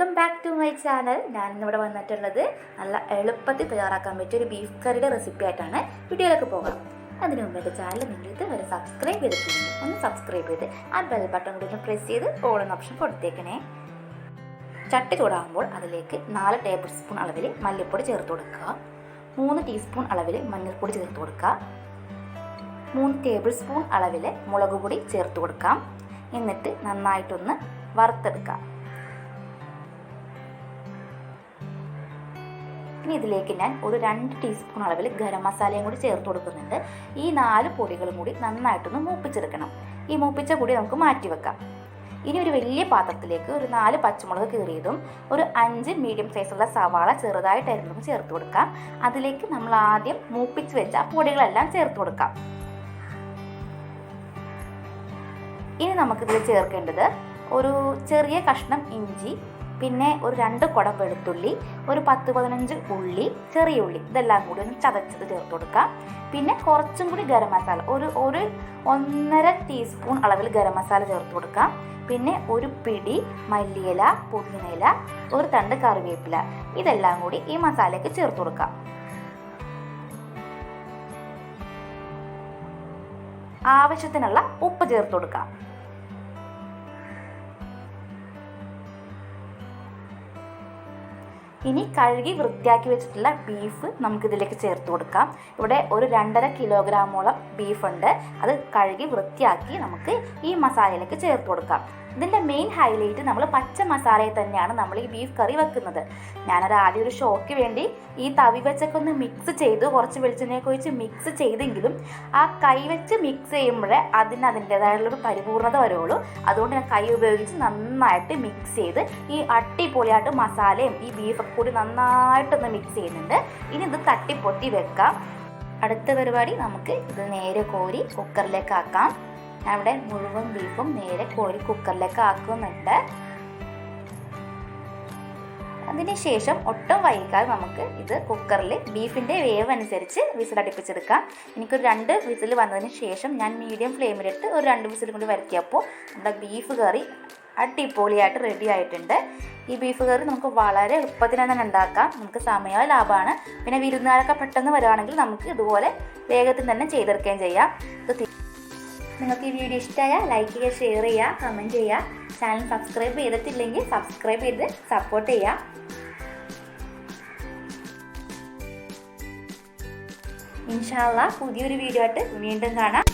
My channel ഞാൻ ഇന്നിവിടെ വന്നിട്ടുള്ളത് നല്ല എളുപ്പത്തിൽ തയ്യാറാക്കാൻ പറ്റിയ ഒരു ബീഫ് കറിയുടെ റെസിപ്പി ആയിട്ടാണ് വീഡിയോയിലേക്ക് പോകാം. അതിനു മുമ്പ് എന്റെ ചാനൽ നിങ്ങൾ ഇതുവരെ സബ്സ്ക്രൈബ് ചെയ്തിട്ടുണ്ട് ഒന്ന് സബ്സ്ക്രൈബ് ചെയ്ത് ആ ബെൽ ബട്ടൺ കൂടി ഒന്ന് പ്രസ് ചെയ്ത് ഓൾ എന്ന ഓപ്ഷൻ കൊടുത്തേക്കണേ. ചട്ടി ചൂടാകുമ്പോൾ അതിലേക്ക് നാല് ടേബിൾ സ്പൂൺ അളവിൽ മല്ലിപ്പൊടി ചേർത്ത് കൊടുക്കുക. മൂന്ന് ടീസ്പൂൺ അളവിൽ മഞ്ഞൾപ്പൊടി ചേർത്ത് കൊടുക്കുക. മൂന്ന് ടേബിൾ സ്പൂൺ അളവിൽ മുളക് പൊടി ചേർത്ത് കൊടുക്കാം. എന്നിട്ട് നന്നായിട്ടൊന്ന് വറുത്തെടുക്കാം. ഇനി ഇതിലേക്ക് ഞാൻ ഒരു രണ്ട് ടീസ്പൂൺ അളവിൽ ഗരം മസാലയും കൂടി ചേർത്ത് കൊടുക്കുന്നുണ്ട്. ഈ നാല് പൊടികളും കൂടി നന്നായിട്ടൊന്ന് മൂപ്പിച്ചെടുക്കണം. ഈ മൂപ്പിച്ച പൊടി നമുക്ക് മാറ്റി വെക്കാം. ഇനി ഒരു വലിയ പാത്രത്തിലേക്ക് ഒരു നാല് പച്ചമുളക് കീറിയതും ഒരു അഞ്ച് മീഡിയം സൈസുള്ള സവാള ചെറുതായിട്ട് അരിഞ്ഞതും ചേർത്ത് കൊടുക്കാം. അതിലേക്ക് നമ്മൾ ആദ്യം മൂപ്പിച്ച് വെച്ച പൊടികളെല്ലാം ചേർത്ത് കൊടുക്കാം. ഇനി നമുക്കിതിൽ ചേർക്കേണ്ടത് ഒരു ചെറിയ കഷ്ണം ഇഞ്ചി പിന്നെ ഒരു രണ്ട് കുടം വെളുത്തുള്ളി ഒരു പത്ത് പതിനഞ്ച് ഉള്ളി ചെറിയ ഉള്ളി ഇതെല്ലാം കൂടി ഒന്ന് ചതച്ചത് ചേർത്ത് കൊടുക്കാം. പിന്നെ കുറച്ചും കൂടി ഗരം മസാല ഒരു ഒരു ഒന്നര ടീസ്പൂൺ അളവിൽ ഗരം മസാല ചേർത്ത് കൊടുക്കാം. പിന്നെ ഒരു പിടി മല്ലിയില പുതിനയില ഒരു തണ്ട് കറിവേപ്പില ഇതെല്ലാം കൂടി ഈ മസാലയ്ക്ക് ചേർത്ത് കൊടുക്കാം. ആവശ്യത്തിനുള്ള ഉപ്പ് ചേർത്ത് കൊടുക്കാം. ഇനി കഴുകി വൃത്തിയാക്കി വെച്ചിട്ടുള്ള ബീഫ് നമുക്കിതിലേക്ക് ചേർത്ത് കൊടുക്കാം. ഇവിടെ ഒരു രണ്ടര കിലോഗ്രാമോളം ബീഫുണ്ട് അത് കഴുകി വൃത്തിയാക്കി നമുക്ക് ഈ മസാലയിലേക്ക് ചേർത്ത് കൊടുക്കാം. ഇതിന്റെ മെയിൻ ഹൈലൈറ്റ് നമ്മൾ പച്ച മസാലയിൽ തന്നെയാണ് നമ്മൾ ഈ ബീഫ് കറി വെക്കുന്നത്. ഞാനത് ആദ്യം ഒരു ഷോക്ക് വേണ്ടി ഈ തവി വെച്ചൊക്കെ ഒന്ന് മിക്സ് ചെയ്ത് കുറച്ച് വെളിച്ചെണ്ണയൊക്കെ ഒഴിച്ച് മിക്സ് ചെയ്തെങ്കിലും ആ കൈ വെച്ച് മിക്സ് ചെയ്യുമ്പോഴേ അതിന് അതിന്റെതായുള്ളൊരു പരിപൂർണത വരുള്ളൂ. അതുകൊണ്ട് ഞാൻ കൈ ഉപയോഗിച്ച് നന്നായിട്ട് മിക്സ് ചെയ്ത് ഈ അട്ടിപൊളിയായിട്ട് മസാലയും ഈ ബീഫൊക്കെ കൂടി നന്നായിട്ടൊന്ന് മിക്സ് ചെയ്യുന്നുണ്ട്. ഇനി ഇത് തട്ടിപ്പൊട്ടി വെക്കാം. അടുത്ത പരിപാടി നമുക്ക് ഇത് നേരെ കോരി കുക്കറിലേക്ക് ആക്കാം. ഞാൻ ഇവിടെ മുഴുവൻ ബീഫും നേരെ കോരി കുക്കറിലേക്ക് ആക്കുന്നുണ്ട്. അതിനുശേഷം ഒട്ടും വൈകാതെ നമുക്ക് ഇത് കുക്കറിൽ ബീഫിന്റെ വേവ് അനുസരിച്ച് വിസിൽ വിസിലടിപ്പിച്ചെടുക്കാം എനിക്കൊരു രണ്ട് വിസിൽ വന്നതിന് ശേഷം ഞാൻ മീഡിയം ഫ്ലെയിമിലിട്ട് ഒരു രണ്ട് വിസിൽ കൊണ്ട് വരുത്തിയപ്പോൾ നമ്മുടെ ബീഫ് കറി അടിപൊളിയായിട്ട് റെഡി ആയിട്ടുണ്ട്. ഈ ബീഫ് കറി നമുക്ക് വളരെ എളുപ്പത്തിൽ തന്നെ ഉണ്ടാക്കാം. നമുക്ക് സമയ ലാഭമാണ്. പിന്നെ വിരുന്നുകാരൊക്കെ പെട്ടെന്ന് വരുവാണെങ്കിൽ നമുക്ക് ഇതുപോലെ വേഗത്തിൽ തന്നെ ചെയ്തെടുക്കുകയും ചെയ്യാം. നിങ്ങൾക്ക് ഈ വീഡിയോ ഇഷ്ടമായാൽ ലൈക്ക് ചെയ്യുക ഷെയർ ചെയ്യുക കമന്റ് ചെയ്യുക. ചാനൽ സബ്സ്ക്രൈബ് ചെയ്തിട്ടില്ലെങ്കിൽ സബ്സ്ക്രൈബ് ചെയ്ത് സപ്പോർട്ട് ചെയ്യുക. ഇൻഷാല്ല പുതിയൊരു വീഡിയോ ആയിട്ട് വീണ്ടും കാണാം.